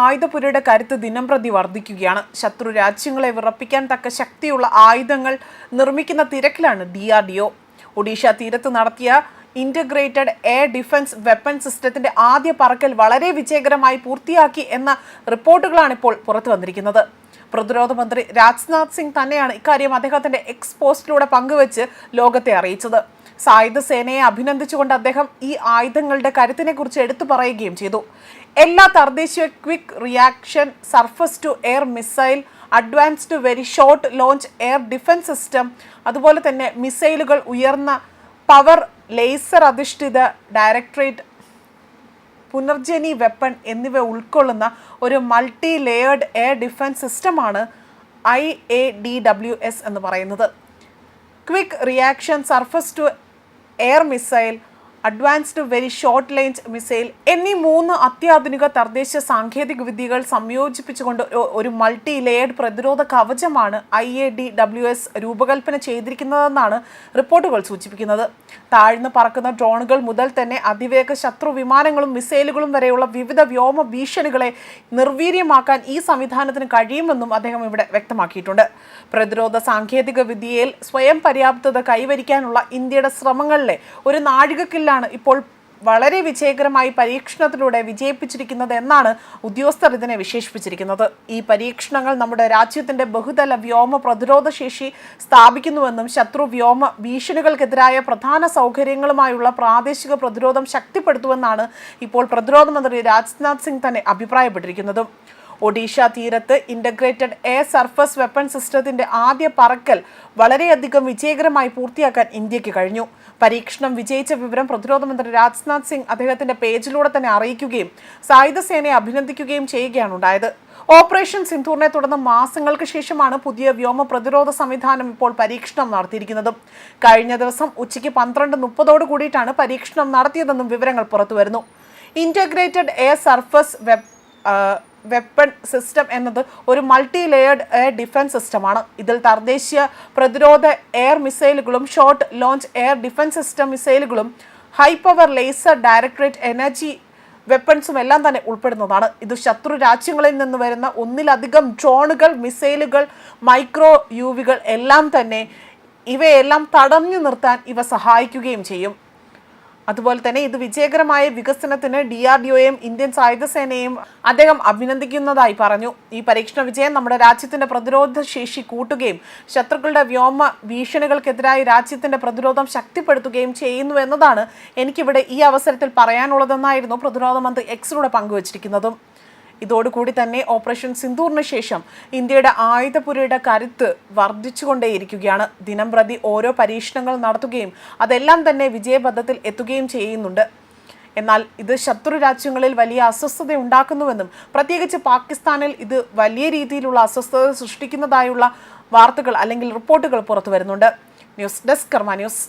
ആയുധപുരയുടെ കരുത്ത് ദിനംപ്രതി വർദ്ധിക്കുകയാണ്. ശത്രു രാജ്യങ്ങളെ വിറപ്പിക്കാൻ തക്ക ശക്തിയുള്ള ആയുധങ്ങൾ നിർമ്മിക്കുന്ന തിരക്കിലാണ് D R D O Odisha തീരത്ത് നടത്തിയ ഇന്റഗ്രേറ്റഡ് എയർ ഡിഫൻസ് വെപ്പൺ സിസ്റ്റത്തിന്റെ ആദ്യ പറക്കൽ വളരെ വിജയകരമായി പൂർത്തിയാക്കി എന്ന റിപ്പോർട്ടുകളാണ് ഇപ്പോൾ പുറത്തു വന്നിരിക്കുന്നത്. പ്രതിരോധ മന്ത്രി രാജ്നാഥ് സിംഗ് തന്നെയാണ് ഇക്കാര്യം അദ്ദേഹത്തിന്റെ എക്സ് പോസ്റ്റിലൂടെ പങ്കുവച്ച് ലോകത്തെ അറിയിച്ചത്. സായുധ സേനയെ അഭിനന്ദിച്ചുകൊണ്ട് അദ്ദേഹം ഈ ആയുധങ്ങളുടെ കരുത്തിനെ കുറിച്ച് എടുത്തു പറയുകയും ചെയ്തു. എല്ലാ തദ്ദേശീയ quick reaction surface to air missile advanced very short launch air defence system അതുപോലെ തന്നെ മിസൈലുകൾ ഉയർന്ന പവർ ലേസർ അധിഷ്ഠിത ഡയറക്ടറേറ്റ് പുനർജനി വെപ്പൺ എന്നിവ ഉൾക്കൊള്ളുന്ന ഒരു മൾട്ടി ലെയേർഡ് എയർ ഡിഫൻസ് സിസ്റ്റമാണ് I A D W S എന്ന് പറയുന്നത്. Quick reaction surface to air missile advanced very short range missile എന്നീ മൂന്ന് അത്യാധുനിക തദ്ദേശ സാങ്കേതിക വിദ്യകൾ സംയോജിപ്പിച്ചുകൊണ്ട് ഒരു മൾട്ടി ലെയർഡ് പ്രതിരോധ കവചമാണ് I A D W S രൂപകൽപ്പന ചെയ്തിരിക്കുന്നതെന്നാണ് റിപ്പോർട്ടുകൾ സൂചിപ്പിക്കുന്നത്. താഴ്ന്നു പറക്കുന്ന ഡ്രോണുകൾ മുതൽ തന്നെ അതിവേഗ ശത്രു വിമാനങ്ങളും മിസൈലുകളും വരെയുള്ള വിവിധ വ്യോമ ഭീഷണികളെ നിർവീര്യമാക്കാൻ ഈ സംവിധാനത്തിന് കഴിയുമെന്നും അദ്ദേഹം ഇവിടെ വ്യക്തമാക്കിയിട്ടുണ്ട്. പ്രതിരോധ സാങ്കേതിക വിദ്യയിൽ സ്വയം പര്യാപ്തത കൈവരിക്കാനുള്ള ഇന്ത്യയുടെ ശ്രമങ്ങളിലെ ഒരു നാഴികക്കല്ലാണ് ഇപ്പോൾ വളരെ വിജയകരമായി പരീക്ഷണത്തിലൂടെ വിജയിപ്പിച്ചിരിക്കുന്നത് എന്നാണ് ഉദ്യോഗസ്ഥർ ഇതിനെ വിശേഷിപ്പിച്ചിരിക്കുന്നത്. ഈ പരീക്ഷണങ്ങൾ നമ്മുടെ രാജ്യത്തിന്റെ ബഹുതല വ്യോമ പ്രതിരോധ ശേഷി സ്ഥാപിക്കുന്നുവെന്നും ശത്രു വ്യോമ ഭീഷണികൾക്കെതിരായ പ്രധാന സൗകര്യങ്ങളുമായുള്ള പ്രാദേശിക പ്രതിരോധം ശക്തിപ്പെടുത്തുമെന്നാണ് ഇപ്പോൾ പ്രതിരോധ മന്ത്രി രാജ്നാഥ് സിംഗ് തന്നെ അഭിപ്രായപ്പെട്ടിരിക്കുന്നതും. ഒഡീഷ തീരത്ത് ഇന്റഗ്രേറ്റഡ് എയർ സർഫസ് വെപ്പൺ സിസ്റ്റത്തിന്റെ ആദ്യ പറക്കൽ വളരെയധികം വിജയകരമായി പൂർത്തിയാക്കാൻ ഇന്ത്യയ്ക്ക് കഴിഞ്ഞു. പരീക്ഷണം വിജയിച്ച വിവരം പ്രതിരോധ മന്ത്രി രാജ്നാഥ് സിംഗ് അദ്ദേഹത്തിന്റെ പേജിലൂടെ തന്നെ അറിയിക്കുകയും സായുധ സേനയെ അഭിനന്ദിക്കുകയും ചെയ്യുകയാണ് ഉണ്ടായത്. ഓപ്പറേഷൻ സിന്ധൂറിനെ തുടർന്ന് മാസങ്ങൾക്ക് ശേഷമാണ് പുതിയ വ്യോമ പ്രതിരോധ സംവിധാനം ഇപ്പോൾ പരീക്ഷണം നടത്തിയിരിക്കുന്നത്. കഴിഞ്ഞ ദിവസം ഉച്ചയ്ക്ക് പന്ത്രണ്ട് മുപ്പതോട് കൂടിയിട്ടാണ് പരീക്ഷണം നടത്തിയതെന്നും വിവരങ്ങൾ പുറത്തുവരുന്നു. Integrated air surface web weapon system എന്നത് ഒരു മൾട്ടി ലെയർഡ് എയർ ഡിഫൻസ് സിസ്റ്റമാണ് ഇതിൽ തദ്ദേശീയ പ്രതിരോധ air മിസൈലുകളും short launch air defence system മിസൈലുകളും high power laser directorate energy വെപ്പൺസും എല്ലാം തന്നെ ഉൾപ്പെടുന്നതാണ്. ഇത് ശത്രു രാജ്യങ്ങളിൽ നിന്ന് വരുന്ന ഒന്നിലധികം ഡ്രോണുകൾ മിസൈലുകൾ മൈക്രോ യുവികൾ എല്ലാം തന്നെ ഇവയെല്ലാം തടഞ്ഞു നിർത്താൻ ഇവ സഹായിക്കുകയും ചെയ്യും. അതുപോലെ തന്നെ ഇത് വിജയകരമായ വികസനത്തിന് ഡി ആർ ഡി ഒയും ഇന്ത്യൻ സായുധ സേനയും അദ്ദേഹം അഭിനന്ദിക്കുന്നതായി പറഞ്ഞു. ഈ പരീക്ഷണ വിജയം നമ്മുടെ രാജ്യത്തിന്റെ പ്രതിരോധ ശേഷി കൂട്ടുകയും ശത്രുക്കളുടെ വ്യോമ ഭീഷണികൾക്കെതിരായി രാജ്യത്തിന്റെ പ്രതിരോധം ശക്തിപ്പെടുത്തുകയും ചെയ്യുന്നു എന്നതാണ് എനിക്കിവിടെ ഈ അവസരത്തിൽ പറയാനുള്ളതെന്നായിരുന്നു പ്രതിരോധ മന്ത്രി എക്സിലൂടെ പങ്കുവച്ചിരിക്കുന്നതും. ഇതോടുകൂടി തന്നെ ഓപ്പറേഷൻ സിന്ദൂറിന് ശേഷം ഇന്ത്യയുടെ ആയുധപുരയുടെ കരുത്ത് വർദ്ധിച്ചുകൊണ്ടേയിരിക്കുകയാണ്. ദിനം പ്രതി ഓരോ പരീക്ഷണങ്ങൾ നടത്തുകയും അതെല്ലാം തന്നെ വിജയപഥത്തിൽ എത്തുകയും ചെയ്യുന്നുണ്ട്. എന്നാൽ ഇത് ശത്രു രാജ്യങ്ങളിൽ വലിയ അസ്വസ്ഥത ഉണ്ടാക്കുന്നുവെന്നും പ്രത്യേകിച്ച് പാകിസ്ഥാനിൽ ഇത് വലിയ രീതിയിലുള്ള അസ്വസ്ഥത സൃഷ്ടിക്കുന്നതായുള്ള വാർത്തകൾ അല്ലെങ്കിൽ റിപ്പോർട്ടുകൾ പുറത്തു വരുന്നുണ്ട് ന്യൂസ് ഡെസ്ക് കർമ്മ ന്യൂസ്.